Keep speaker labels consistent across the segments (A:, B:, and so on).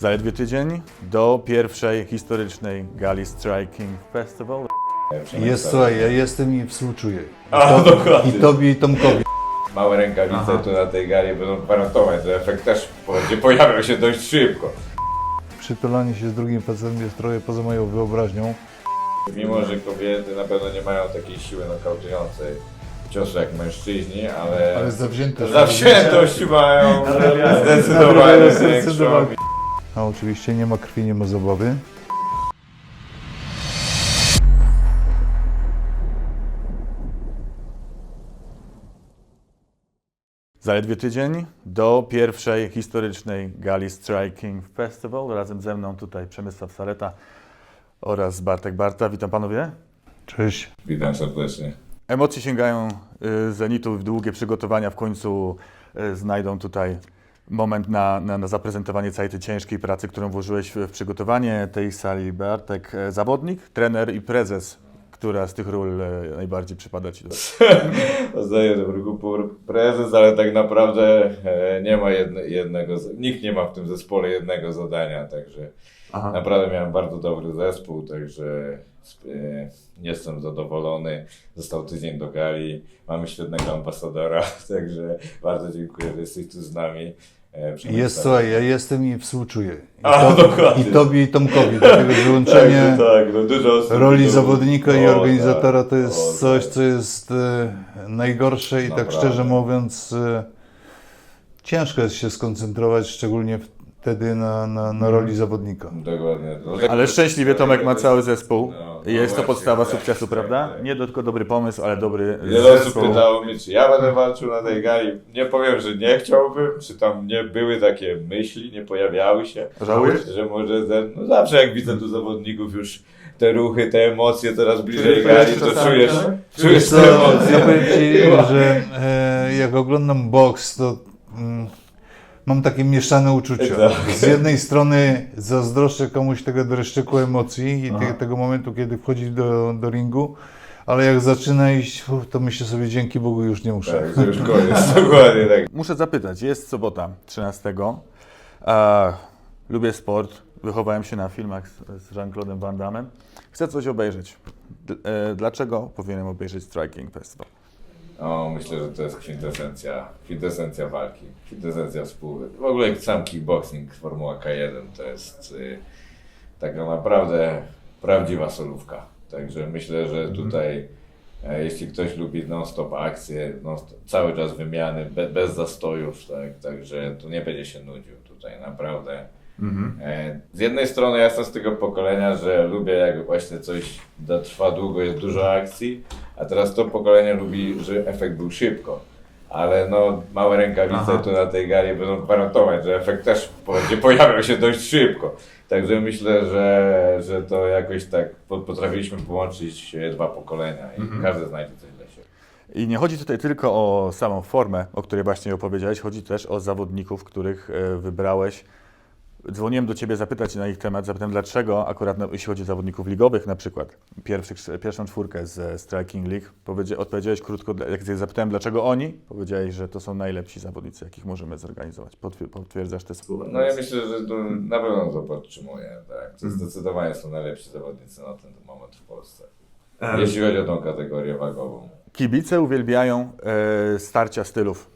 A: Zaledwie tydzień do pierwszej historycznej gali Striking Festival.
B: Jest, słuchaj, ja jestem i współczuję. I,
C: A,
B: to,
C: dokładnie.
B: I tobie i Tomkowi.
C: Małe rękawice tu na tej gali będą gwarantować, że efekt też będzie pojawiał się dość szybko.
B: Przytulanie się z drugim facetem jest trochę poza moją wyobraźnią.
C: Mimo, że kobiety na pewno nie mają takiej siły nokautującej ciosu jak mężczyźni, ale,
B: Ale zawzięte.
C: zawziętość mają zdecydowanie większą.
B: A oczywiście nie ma krwi, nie ma zabawy.
A: Zaledwie tydzień do pierwszej historycznej gali Striking Festival. Razem ze mną tutaj Przemysław Saleta oraz Bartek Barta. Witam panowie.
B: Cześć.
C: Witam serdecznie.
A: Emocje sięgają y, zenitu, długie przygotowania w końcu y, znajdą tutaj moment na, na, na zaprezentowanie całej tej ciężkiej pracy, którą włożyłeś w, przygotowanie tej sali. Bartek, e, zawodnik, trener i prezes. Która z tych ról e, najbardziej przypada Ci do
C: Zdaję do ruchu prezes, ale tak naprawdę e, nie ma jedne, jednego, nikt nie ma w tym zespole jednego zadania, także
A: Aha.
C: naprawdę miałem bardzo dobry zespół, także jestem zadowolony. Został tydzień do gali, mamy świetnego ambasadora, także bardzo dziękuję, że jesteś tu z nami. E.
B: Jest, słuchaj, ja jestem i współczuję. I,
C: A, dokładnie.
B: I tobie i Tomkowi. Dlatego wyłączenie
C: Także tak, no dużo osób
B: roli
C: tu-
B: zawodnika i
C: O,
B: organizatora
C: tak,
B: to jest
C: o,
B: coś,
C: tak.
B: co jest e, najgorsze i tak
C: Naprawdę.
B: szczerze mówiąc e, ciężko jest się skoncentrować, szczególnie wtedy na, na, na roli zawodnika.
C: Dokładnie. No,
A: Ale szczęśliwie Tomek ma cały zespół.
C: No,
A: I jest to
C: no
A: podstawa
C: właśnie,
A: sukcesu,
C: tak,
A: prawda?
C: tak.
A: Nie tylko dobry pomysł, ale dobry
C: Wiele osób
A: zespół.
C: pytało mnie, czy ja będę walczył na tej gali. Nie powiem, że nie chciałbym, czy tam nie były takie myśli, nie pojawiały się.
A: Żałujesz?
C: Że może ten, no zawsze jak widzę tu zawodników już te ruchy, te emocje coraz bliżej gali, to czujesz,
A: tak?
C: czujesz te emocje.
B: ja powiem Ci, że e, jak oglądam boks, to mm, mam takie mieszane uczucia.
C: Tak.
B: Z jednej strony zazdroszczę komuś tego dreszczyku emocji i te, tego momentu, kiedy wchodzi do, do ringu, ale jak zaczyna iść, to myślę sobie, dzięki Bogu już nie muszę.
C: Tak, już koniec, dokładnie tak.
A: Muszę zapytać, jest sobota 13. E, lubię sport, wychowałem się na filmach z, z Jean-Claude'em Van Damme. Chcę coś obejrzeć. D- e, dlaczego powinienem obejrzeć Striking Festival?
C: O, myślę, że to jest kwintesencja, kwintesencja walki, kwintesencja współ. W ogóle sam kickboxing, Formuła K1 to jest y, taka naprawdę prawdziwa solówka. Także myślę, że tutaj e, jeśli ktoś lubi non-stop akcje, non-stop, cały czas wymiany, be, bez zastojów, tak, także tu nie będzie się nudził tutaj naprawdę. E, Z jednej strony ja jestem z tego pokolenia, że lubię jak właśnie coś trwa długo, jest dużo akcji, a teraz to pokolenie lubi, że efekt był szybko. Ale no, małe rękawice
A: Aha.
C: tu na tej gali będą gwarantować, że efekt też będzie pojawiał się dość szybko. Także myślę, że, że to jakoś tak po- potrafiliśmy połączyć dwa pokolenia i każdy znajdzie coś dla siebie.
A: I nie chodzi tutaj tylko o samą formę, o której właśnie opowiedziałeś, chodzi też o zawodników, których e, wybrałeś. Dzwoniłem do Ciebie zapytać na ich temat, zapytałem dlaczego, akurat na, jeśli chodzi o zawodników ligowych na przykład, pierwszych, pierwszą czwórkę z Striking League, powiedzia, odpowiedziałeś krótko, jak zapytałem dlaczego oni, powiedziałeś, że to są najlepsi zawodnicy, jakich możemy zorganizować. Potwier- potwierdzasz te słowa?
C: No ja myślę, że to na pewno to podtrzymuję. Tak. To zdecydowanie są najlepsi zawodnicy na ten moment w Polsce. Jeśli chodzi o tą kategorię wagową.
A: Kibice uwielbiają e, starcia stylów.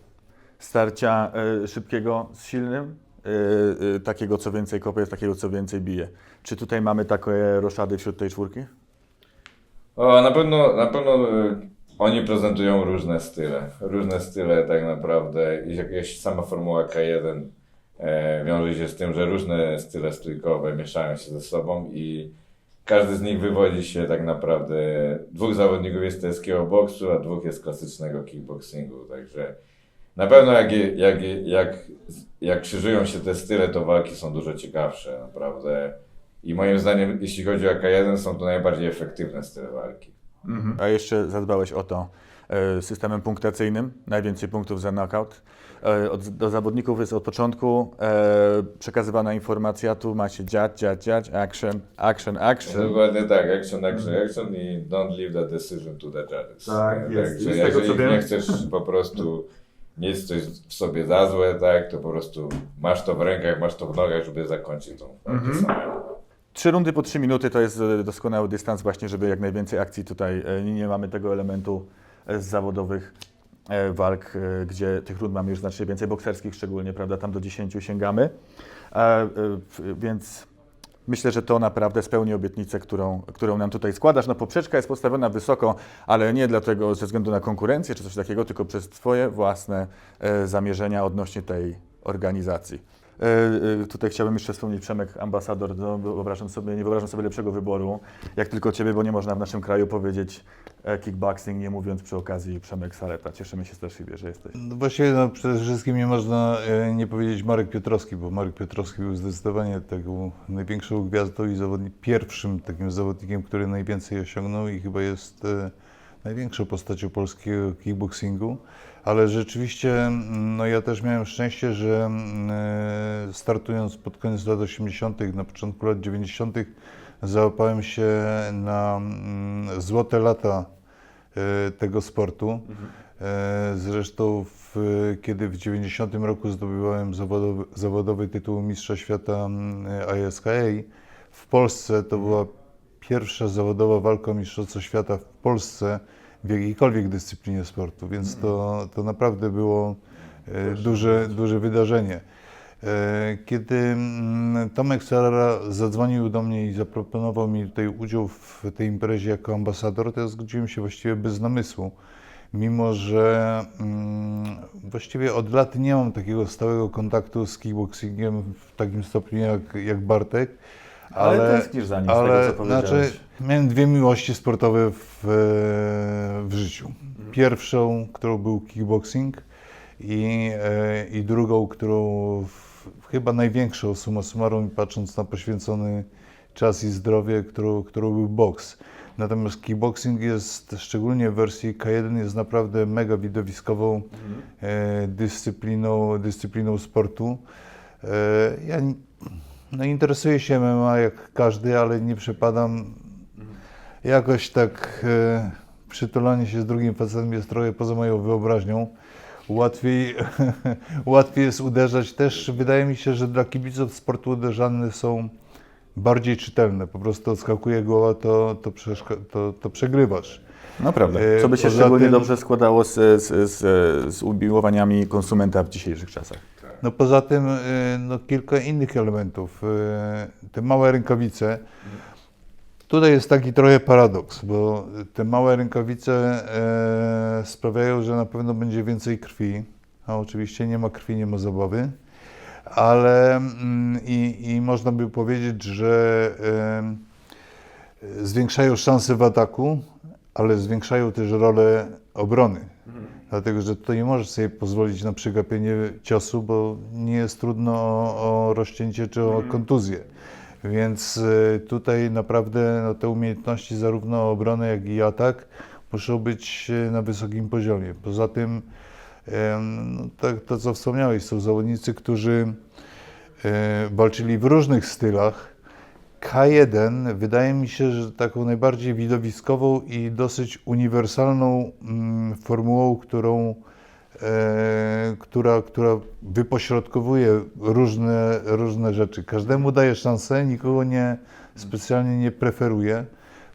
A: Starcia e, szybkiego z silnym, e, e, takiego co więcej kopie, takiego co więcej bije. Czy tutaj mamy takie roszady wśród tej czwórki?
C: O, na pewno, na pewno y, oni prezentują różne style. Różne style tak naprawdę. Jakaś sama Formuła K1 e, wiąże się z tym, że różne style stójkowe mieszają się ze sobą i każdy z nich wywodzi się tak naprawdę. Dwóch zawodników jest z boksu, a dwóch jest klasycznego kickboxingu. Także na pewno jak, jak, jak, jak krzyżują się te style, to walki są dużo ciekawsze, naprawdę. I moim zdaniem, jeśli chodzi o K1, są to najbardziej efektywne style walki.
A: A jeszcze zadbałeś o to e, systemem punktacyjnym, najwięcej punktów za knockout. E, od, do zawodników jest od początku e, przekazywana informacja, tu macie dziać, dziać, dziać, action, action, action.
C: Dokładnie tak, action, action, action i don't leave the decision to the judges.
A: Tak, jest.
C: Także
A: Z tego, co wiem-
C: nie chcesz po prostu nie jest coś w sobie za złe, tak, to po prostu masz to w rękach, masz to w nogach, żeby zakończyć tą walkę
A: Mhm.
C: samemu.
A: Trzy rundy po trzy minuty to jest e, doskonały dystans właśnie, żeby jak najwięcej akcji tutaj, e, nie mamy tego elementu e, z zawodowych walk, gdzie tych rund mamy już znacznie więcej, bokserskich szczególnie, prawda, tam do 10 sięgamy, więc myślę, że to naprawdę spełni obietnicę, którą, którą nam tutaj składasz. No poprzeczka jest postawiona wysoko, ale nie dlatego ze względu na konkurencję czy coś takiego, tylko przez Twoje własne e, zamierzenia odnośnie tej organizacji. E, e, Tutaj chciałbym jeszcze wspomnieć Przemek Ambasador. No, wyobrażam sobie, nie wyobrażam sobie lepszego wyboru, jak tylko Ciebie, bo nie można w naszym kraju powiedzieć e, kickboxing, nie mówiąc przy okazji Przemek Saleta. Cieszymy się straszliwie, że jesteś.
B: No właściwie no, przede wszystkim nie można nie powiedzieć Marek Piotrowski, bo Marek Piotrowski był zdecydowanie taką największą gwiazdą i zawodnik, pierwszym takim zawodnikiem, który najwięcej osiągnął i chyba jest największą postacią polskiego kickboxingu. Ale rzeczywiście mm, no, ja też miałem szczęście, że mm, e, startując pod koniec lat 80., na początku lat 90., załapałem się na mm, złote lata e, tego sportu. E, Zresztą w, kiedy w 90 roku zdobywałem zawodowy, zawodowy tytuł Mistrza Świata ISKA, w Polsce to była pierwsza zawodowa walka o Mistrzostwo Świata w Polsce w jakiejkolwiek dyscyplinie sportu, więc to, to naprawdę było e, duże, duże wydarzenie. E, Kiedy mm, Tomek Sarara zadzwonił do mnie i zaproponował mi tutaj udział w tej imprezie jako ambasador, to ja zgodziłem się właściwie bez namysłu. Mimo, że mm, właściwie od lat nie mam takiego stałego kontaktu z kickboxingiem w takim stopniu jak, jak Bartek.
A: Ale tęsknisz za nim, z tego, co powiedziałeś.
B: Znaczy, miałem dwie miłości sportowe w, w życiu. Pierwszą, którą był kickboxing i, e, i drugą, którą chyba największą summa summarum, patrząc na poświęcony czas i zdrowie, którą, którą był boks. Natomiast kickboxing jest, szczególnie w wersji K1, jest naprawdę mega widowiskową e, dyscypliną, dyscypliną sportu. E, ja no, interesuję się MMA jak każdy, ale nie przepadam. Jakoś tak e, przytulanie się z drugim facetem jest trochę poza moją wyobraźnią. Łatwiej, łatwiej jest uderzać. Też wydaje mi się, że dla kibiców sportu uderzane są bardziej czytelne. Po prostu odskakuje głowa, to, to, to, to przegrywasz.
A: No prawda.
B: E,
A: Co by się
B: poza
A: szczególnie
B: tym-
A: dobrze składało z, z, z, z umiłowaniami konsumenta w dzisiejszych czasach.
B: No poza tym y, no, kilka innych elementów. Y, Te małe rękawice. Tutaj jest taki trochę paradoks, bo te małe rękawice e, sprawiają, że na pewno będzie więcej krwi. A oczywiście nie ma krwi, nie ma zabawy. Ale mm, i, i można by powiedzieć, że e, zwiększają szanse w ataku, ale zwiększają też rolę obrony. Dlatego, że tutaj nie możesz sobie pozwolić na przegapienie ciosu, bo nie jest trudno o, o rozcięcie czy o kontuzję. Więc y, tutaj naprawdę no, te umiejętności zarówno obrony, jak i atak muszą być y, na wysokim poziomie. Poza tym, no, tak, to co wspomniałeś, są zawodnicy, którzy e, walczyli w różnych stylach. K1 wydaje mi się, że taką najbardziej widowiskową i dosyć uniwersalną mm, formułą, którą, e, która, która wypośrodkowuje różne, różne rzeczy. Każdemu daje szansę, nikogo nie specjalnie nie preferuje.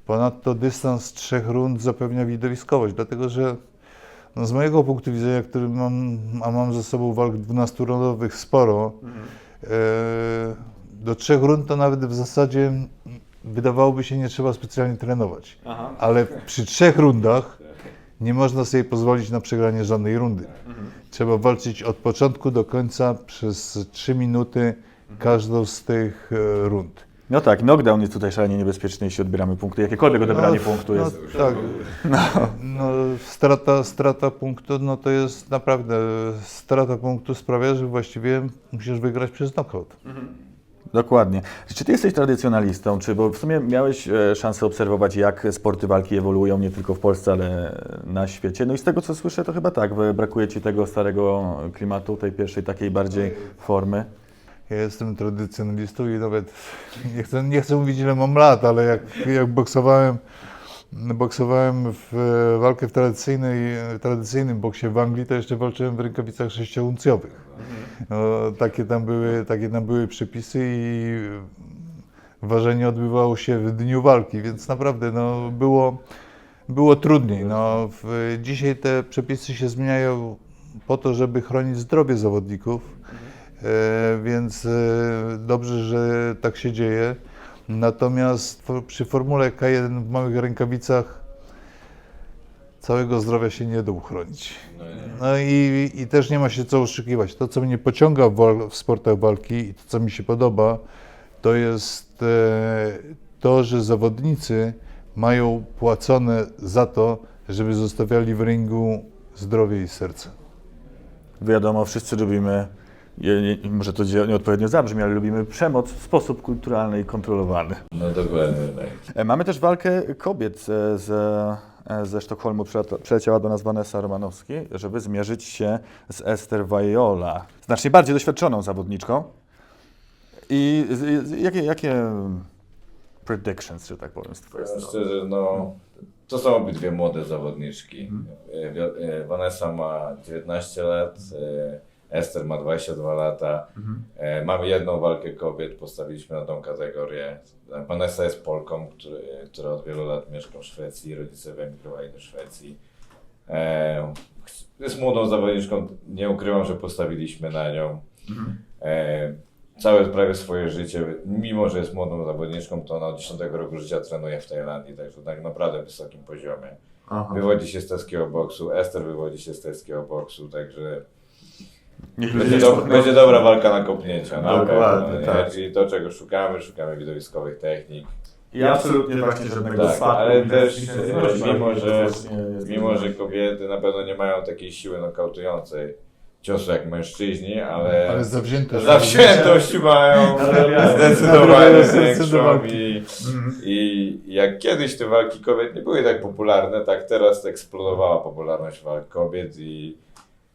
B: Ponadto dystans trzech rund zapewnia widowiskowość, dlatego że no z mojego punktu widzenia, który mam, a mam ze sobą walk 12-rundowych sporo, e, do trzech rund to nawet w zasadzie wydawałoby się nie trzeba specjalnie trenować. Ale przy trzech rundach nie można sobie pozwolić na przegranie żadnej rundy. Trzeba walczyć od początku do końca przez trzy minuty każdą z tych e, rund.
A: No tak, knockdown jest tutaj szalenie niebezpieczny, jeśli odbieramy punkty. Jakiekolwiek odebranie
B: No,
A: punktu
B: no,
A: jest.
B: Tak. No, strata, strata punktu, no to jest naprawdę, strata punktu sprawia, że właściwie musisz wygrać przez knockout.
A: Dokładnie. Czy ty jesteś tradycjonalistą, czy bo w sumie miałeś e, szansę obserwować, jak sporty walki ewoluują nie tylko w Polsce, ale na świecie? No i z tego, co słyszę, to chyba tak, brakuje ci tego starego klimatu, tej pierwszej takiej bardziej formy.
B: Ja jestem tradycjonalistą i nawet nie chcę, nie chcę mówić ile mam lat, ale jak, jak boksowałem boksowałem w walkę w tradycyjnej, tradycyjnym boksie w Anglii, to jeszcze walczyłem w rękawicach sześciouncjowych. No, takie, tam były, takie tam były przepisy i ważenie odbywało się w dniu walki, więc naprawdę no, było, było trudniej. No, w, dzisiaj te przepisy się zmieniają po to, żeby chronić zdrowie zawodników, e, więc e, dobrze, że tak się dzieje. Natomiast przy formule K1 w małych rękawicach całego zdrowia się nie da uchronić.
C: No
B: i, i też nie ma się co oszukiwać. To, co mnie pociąga w, wal- w sportach walki i to, co mi się podoba, to jest e, to, że zawodnicy mają płacone za to, żeby zostawiali w ringu zdrowie i serce.
A: Wiadomo, wszyscy lubimy, nie- może to nieodpowiednio zabrzmi, ale lubimy przemoc w sposób kulturalny i kontrolowany.
C: No dokładnie tak.
A: E, Mamy też walkę kobiet e, z, e, ze Sztokholmu. Przyleciała do nas Vanessa Romanowski, żeby zmierzyć się z Esther Viola, znacznie bardziej doświadczoną zawodniczką. I jakie, jakie predictions, że tak powiem, z Twojej strony?
C: szczerze, no, to są obydwie młode zawodniczki. E, Vanessa ma 19 lat, Ester ma 22 lata. E, Mamy jedną walkę kobiet, postawiliśmy na tą kategorię. Vanessa jest Polką, który, która od wielu lat mieszka w Szwecji, rodzice wyemigrowali do Szwecji. E, Jest młodą zawodniczką, nie ukrywam, że postawiliśmy na nią. E, całe prawie swoje życie, mimo że jest młodą zawodniczką, to ona od 10 roku życia trenuje w Tajlandii, także tak naprawdę wysokim poziomie.
A: Aha.
C: Wywodzi się z teskiego boksu, Ester wywodzi się z teskiego boksu, także
A: Niech
C: będzie, do, będzie dobra walka na kopnięcia. Na
A: Dokładnie,
C: pewno, nie?
A: tak.
C: Czyli to, czego szukamy, szukamy widowiskowych technik.
A: I absolutnie właśnie żadnego
C: Tak,
A: spadku.
C: ale
A: nie-
C: też
A: nie-
C: e,
A: nie-
C: mimo, że, mimo, że kobiety na pewno nie mają takiej siły nokautującej ciosu jak mężczyźni, ale,
B: Ale zawzięte.
C: zawziętość mają zdecydowanie
B: Zdecydowanie.
C: większą i, i jak kiedyś te walki kobiet nie były tak popularne, tak teraz eksplodowała popularność walk kobiet i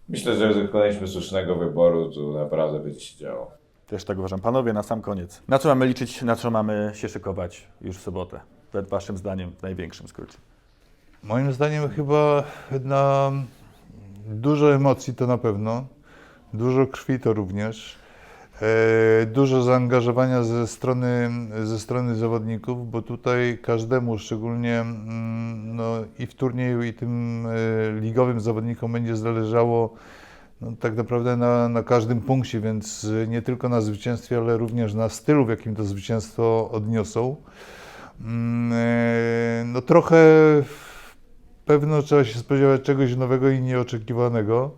C: myślę, że dokonaliśmy słusznego wyboru, tu naprawdę będzie się działo.
A: Też tak uważam. Panowie, na sam koniec. Na co mamy liczyć, na co mamy się szykować już w sobotę? Przed Waszym zdaniem w największym skrócie.
B: Moim zdaniem chyba na dużo emocji to na pewno, dużo krwi to również, dużo zaangażowania ze strony, ze strony zawodników, bo tutaj każdemu, szczególnie mm, no, i w turnieju, i tym e, ligowym zawodnikom będzie zależało no, tak naprawdę na, na każdym punkcie, więc e, nie tylko na zwycięstwie, ale również na stylu, w jakim to zwycięstwo odniosą. Mm, e, No trochę pewno trzeba się spodziewać czegoś nowego i nieoczekiwanego,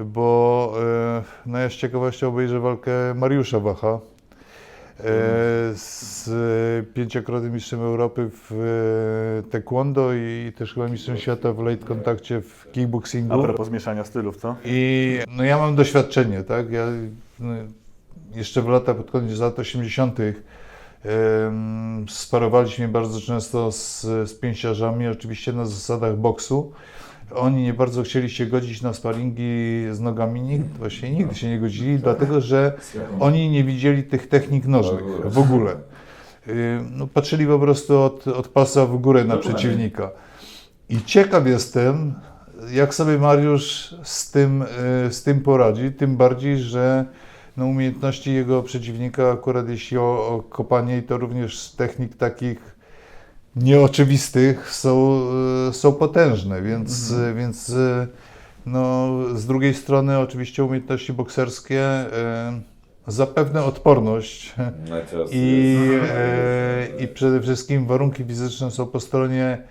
B: bo e, no ja z ciekawością obejrzę walkę Mariusza Wacha e, z pięciokrotnym mistrzem Europy w e, taekwondo i też chyba mistrzem świata w late kontakcie w
A: A
B: kickboxingu.
A: propos zmieszania stylów, co?
B: I no ja mam doświadczenie, tak? Ja no, jeszcze w latach, pod koniec lat 80. em, sparowaliśmy bardzo często z, z pięściarzami, oczywiście na zasadach boksu. Oni nie bardzo chcieli się godzić na sparingi z nogami, nikt, właśnie nigdy się nie godzili, dlatego że oni nie widzieli tych technik nożnych w ogóle. Y, No, patrzyli po prostu od, od pasa w górę na przeciwnika. I ciekaw jestem, jak sobie Mariusz z tym, y, z tym poradzi, tym bardziej, że no, umiejętności jego przeciwnika, akurat jeśli o, o kopanie, to również z technik takich nieoczywistych, są, y, są potężne, więc, y, więc y, no, z drugiej strony oczywiście umiejętności bokserskie, zapewne odporność
C: cios
B: i, e, I przede wszystkim warunki fizyczne są po stronie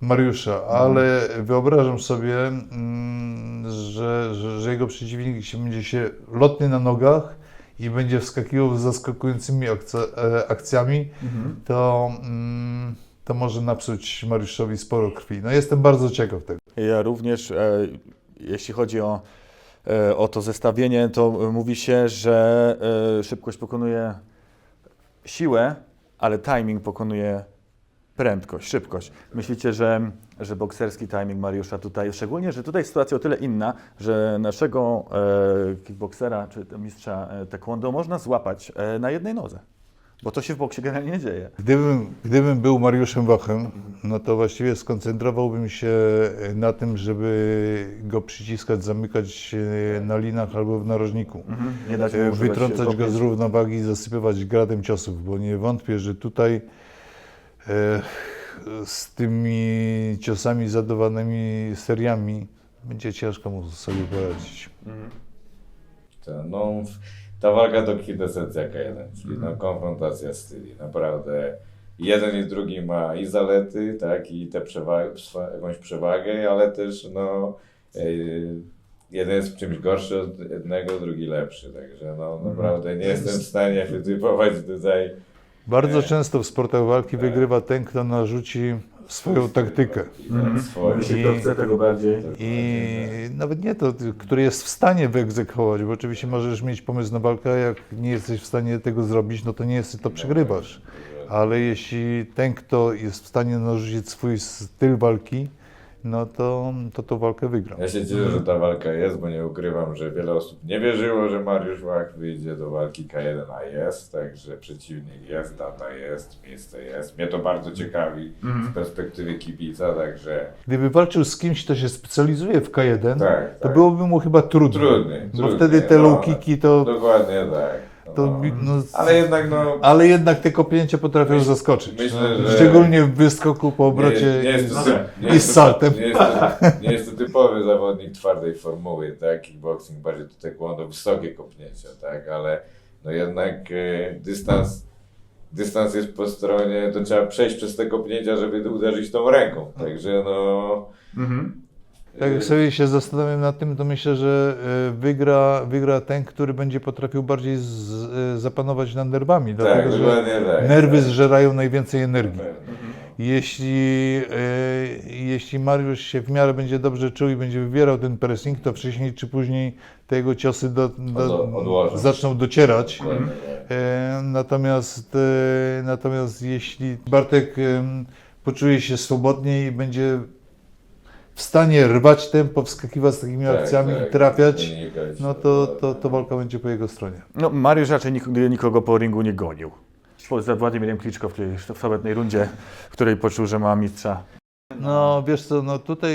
B: Mariusza, ale wyobrażam sobie, mm, że, że, że jego przeciwnik będzie się lotny na nogach i będzie wskakiwał z zaskakującymi e, akcjami, to, mm, to może napsuć Mariuszowi sporo krwi. No jestem bardzo ciekaw tego.
A: Ja również, e, jeśli chodzi o, e, o to zestawienie, to mówi się, że e, szybkość pokonuje siłę, ale timing pokonuje prędkość, szybkość. Myślicie, że, że bokserski timing Mariusza tutaj, szczególnie, że tutaj sytuacja o tyle inna, że naszego e, kickboksera czy mistrza e, taekwondo można złapać e, na jednej nodze. Bo to się w boksie generalnie nie dzieje.
B: Gdybym, gdybym był Mariuszem Wachem, no to właściwie skoncentrowałbym się na tym, żeby go przyciskać, zamykać e, na linach albo w narożniku.
A: Nie dać mu
B: E,
A: używać
B: Wytrącać go z równowagi i zasypywać gradem ciosów, bo nie wątpię, że tutaj e, z tymi ciosami zadawanymi seriami będzie ciężko mu sobie poradzić.
C: To, no, ta walka to kwintesencja K1, czyli no, konfrontacja styli. Naprawdę jeden i drugi ma i zalety, tak, i te przewagi, jakąś przewagę, ale też no, yy, jeden jest w czymś gorszy od jednego, drugi lepszy. Także no, naprawdę nie jestem w stanie wytypować tutaj.
B: Bardzo
C: Nie.
B: często w sportach walki
C: Tak.
B: wygrywa ten, kto narzuci swoją taktykę.
A: Jeśli to chce tego bardziej.
B: I nawet nie to, który jest w stanie wyegzekwować, bo oczywiście możesz mieć pomysł na walkę, a jak nie jesteś w stanie tego zrobić, no to nie jesteś, to przegrywasz. Ale jeśli ten, kto jest w stanie narzucić swój styl walki, no to to tą walkę wygra.
C: Ja się cieszę, że ta walka jest, bo nie ukrywam, że wiele osób nie wierzyło, że Mariusz Łach wyjdzie do walki K1, a jest, także przeciwnik jest, data jest, miejsce jest. Mnie to bardzo ciekawi z perspektywy kibica, także
B: Gdyby walczył z kimś, kto się specjalizuje w K1,
C: Tak,
B: to
C: tak.
B: byłoby mu chyba trudniej.
C: Trudniej,
B: Bo
C: trudniej,
B: wtedy te
C: no.
B: low kicki to,
C: dokładnie tak.
B: To
C: No.
B: no,
C: Ale jednak no,
B: ale jednak te kopnięcia potrafią
C: Myśl-
B: zaskoczyć.
C: myślę,
B: no.
C: że-
B: Szczególnie w wyskoku po obrocie.
C: nie, nie, jest to, nie
B: i z saltem.
C: Nie jest, to, nie jest to typowy zawodnik twardej formuły, tak? Kickboxing bardziej do taekwondo, wysokie kopnięcia, tak? Ale no jednak e, dystans, dystans jest po stronie, to trzeba przejść przez te kopnięcia, żeby uderzyć tą ręką. Także no...
B: Tak jak sobie się zastanawiam nad tym, to myślę, że e, wygra, wygra ten, który będzie potrafił bardziej z, e, zapanować nad nerwami,
C: Tak,
B: dlatego że
C: dokładnie tak.
B: nerwy
C: tak.
B: zżerają najwięcej energii.
C: Pewno.
B: Jeśli, e, jeśli Mariusz się w miarę będzie dobrze czuł i będzie wywierał ten pressing, to wcześniej czy później te jego ciosy do, do, zaczną docierać.
C: Tak.
B: E, Natomiast, e, natomiast jeśli Bartek poczuje się swobodniej i będzie w stanie rwać tempo, wskakiwać z takimi
C: Tak,
B: akcjami
C: tak.
B: i trafiać,
C: Unikać.
B: no to, to, to walka będzie po jego stronie.
A: No, Mariusz raczej nikogo, nikogo po ringu nie gonił. Poza Władimirem Kliczko w, tej, w sobotniej rundzie, w której poczuł, że ma mistrza.
B: No wiesz co, no tutaj...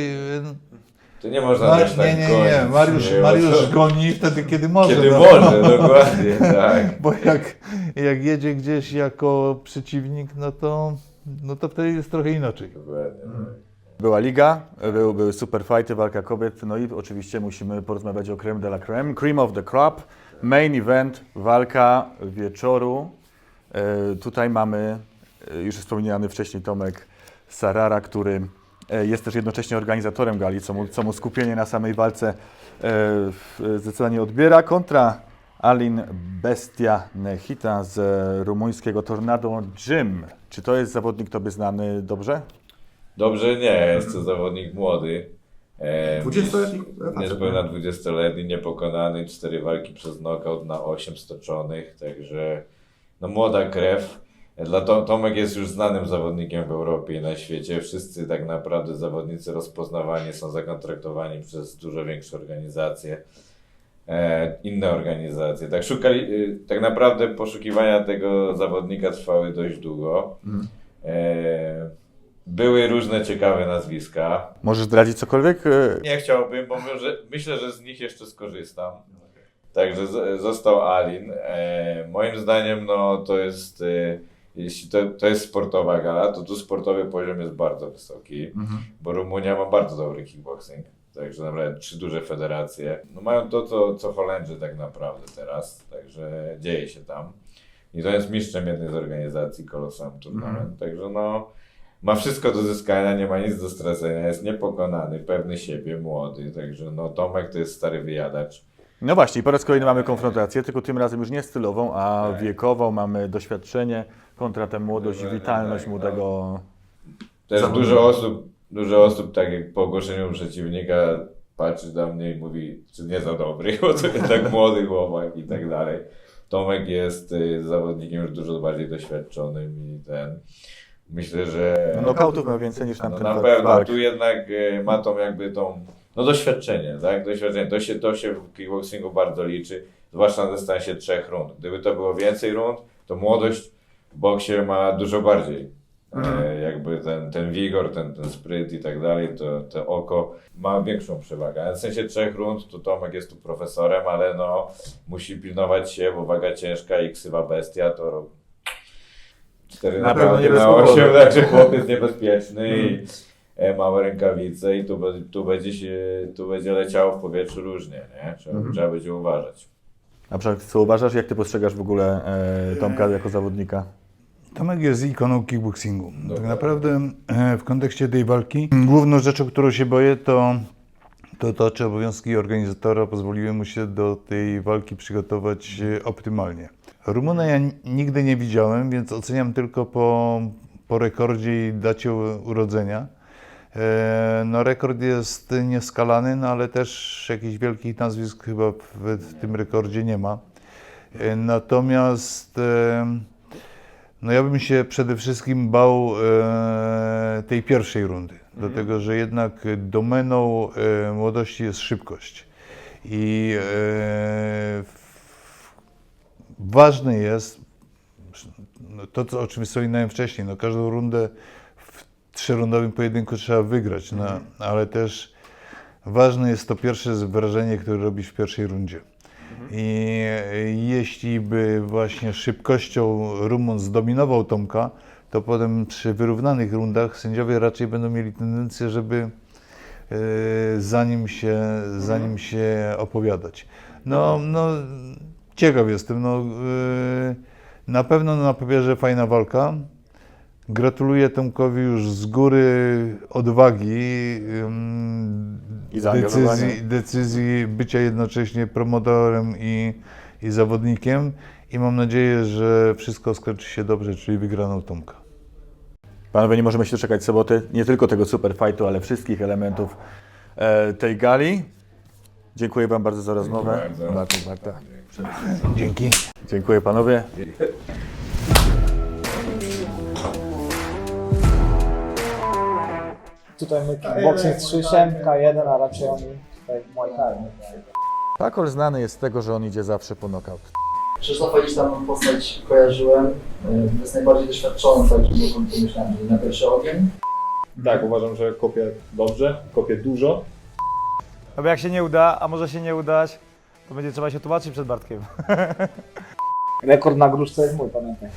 C: To nie można
B: Ma,
C: też tak
B: nie, nie, nie,
C: gonić,
B: Mariusz,
C: nie?
B: Mariusz
C: Bo-
B: goni wtedy, kiedy może.
C: Kiedy
B: no.
C: może, dokładnie, tak.
B: Bo jak, jak jedzie gdzieś jako przeciwnik, no to, no to wtedy jest trochę inaczej.
C: Dokładnie, tak.
A: Była liga, był, były super fighty, walka kobiet, no i oczywiście musimy porozmawiać o creme de la creme, cream of the crop, main event, walka wieczoru. E, tutaj mamy e, już wspomniany wcześniej Tomek Sarara, który e, jest też jednocześnie organizatorem gali, co mu, co mu skupienie na samej walce e, w- zdecydowanie odbiera, kontra Alin Bestia Nechita z rumuńskiego Tornado Gym. Czy to jest zawodnik tobie znany dobrze?
C: Dobrze nie, jest to zawodnik młody. E,
A: 20-letni facet,
C: Niespełna 20-letni, niepokonany, cztery walki przez knockout na 8 stoczonych, także no młoda krew. Dla to, Tomek jest już znanym zawodnikiem w Europie i na świecie. Wszyscy tak naprawdę zawodnicy rozpoznawani są zakontraktowani przez dużo większe organizacje, e, inne organizacje. Tak, szukali, y, tak naprawdę poszukiwania tego zawodnika trwały dość długo. E, były różne ciekawe nazwiska.
A: Możesz zdradzić cokolwiek? E,
C: Nie chciałbym, bo myślę, że z nich jeszcze skorzystam. Także został Alin. E, moim zdaniem no, to jest, e, jeśli to, to jest sportowa gala, to tu sportowy poziom jest bardzo wysoki, bo Rumunia ma bardzo dobry kickboxing. Także naprawdę trzy duże federacje. No, mają to, co, co Holendrzy tak naprawdę teraz, także dzieje się tam. I to jest mistrzem jednej z organizacji Colosseum Tournament. Także no, ma wszystko do zyskania, nie ma nic do stracenia, jest niepokonany, pewny siebie, młody, także no Tomek to jest stary wyjadacz.
A: No właśnie, i po raz kolejny mamy konfrontację, tylko tym razem już nie stylową, a
C: Tak.
A: wiekową. Mamy doświadczenie kontra tę młodość i witalność
C: tak,
A: młodego.
C: Też dużo osób, dużo osób tak jak po ogłoszeniu przeciwnika patrzy na mnie i mówi, czy nie za dobry, bo to jest tak młody chłopak i tak dalej. Tomek jest y, zawodnikiem już dużo bardziej doświadczonym i ten, myślę, że...
A: Nokautów ma więcej niż
C: No,
A: tamten
C: na
A: Fa-
C: pewno, tu jednak e, ma tą jakby tą, no doświadczenie, tak, doświadczenie, to się, to się w kickboxingu bardzo liczy, zwłaszcza na dystansie trzech rund. Gdyby to było więcej rund, to młodość w boksie ma dużo bardziej. E, jakby ten, ten wigor, ten, ten spryt i tak dalej, to, to oko ma większą przewagę. W sensie trzech rund to Tomek jest tu profesorem, ale no musi pilnować się, bo waga ciężka i ksywa bestia to 4
A: Na
C: na,
A: pewno nie
C: na,
A: bez
C: na
A: powodu.
C: 8, także chłop jest niebezpieczny i e, małe rękawice i tu, tu, będzie się, tu będzie leciało w powietrzu różnie, nie? Trzeba, trzeba będzie uważać.
A: A przykład, co uważasz, jak ty postrzegasz w ogóle e, Tomka jako zawodnika?
B: Tomek jest ikoną kickboxingu. Tak
C: Dokładnie.
B: naprawdę e, w kontekście tej walki główną rzeczą, którą się boję, to to, to czy obowiązki organizatora pozwoliły mu się do tej walki przygotować e, optymalnie. Rumuna ja nigdy nie widziałem, więc oceniam tylko po, po rekordzie i dacie urodzenia. E, No rekord jest nieskalany, no ale też jakichś wielkich nazwisk chyba w, tym rekordzie nie ma. E, Natomiast e, no ja bym się przede wszystkim bał tej pierwszej rundy, dlatego że jednak domeną młodości jest szybkość. I w- ważne jest to, co, o czym wspominałem wcześniej, no, każdą rundę w trzyrundowym pojedynku trzeba wygrać, no, ale też ważne jest to pierwsze wrażenie, które robisz w pierwszej rundzie. I e, jeśli by właśnie szybkością Rumun zdominował Tomka, to potem przy wyrównanych rundach sędziowie raczej będą mieli tendencję, żeby e, za nim się, za nim się opowiadać. No, no ciekaw jestem. No, e, na pewno na papierze fajna walka. Gratuluję Tomkowi już z góry odwagi,
A: zaangażowania.
B: decyzji, decyzji bycia jednocześnie promotorem i, i zawodnikiem i mam nadzieję, że wszystko skończy się dobrze, czyli wygraną Tomka.
A: Panowie, nie możemy się doczekać soboty, nie tylko tego super fightu, ale wszystkich elementów e, tej gali. Dziękuję Wam bardzo za rozmowę.
C: bardzo.
A: Bartek, Bartek.
B: Dzięki.
A: Dziękuję Panowie.
D: Tutaj my kickboxing z Krzysiem, K1, a raczej oni tutaj Muay Thai.
A: Pakol znany jest z tego, że on idzie zawsze po knockout.
E: Krzysztofa gdzieś tam postać kojarzyłem, y, jest najbardziej doświadczony, tak że może pomyślałem, że na pierwszy ogień.
F: Tak, uważam, że kopię dobrze, kopię dużo.
G: No bo jak się nie uda, a może się nie udać, to będzie trzeba się tłumaczyć przed Bartkiem.
D: Rekord na gruszce jest mój, pamiętaj.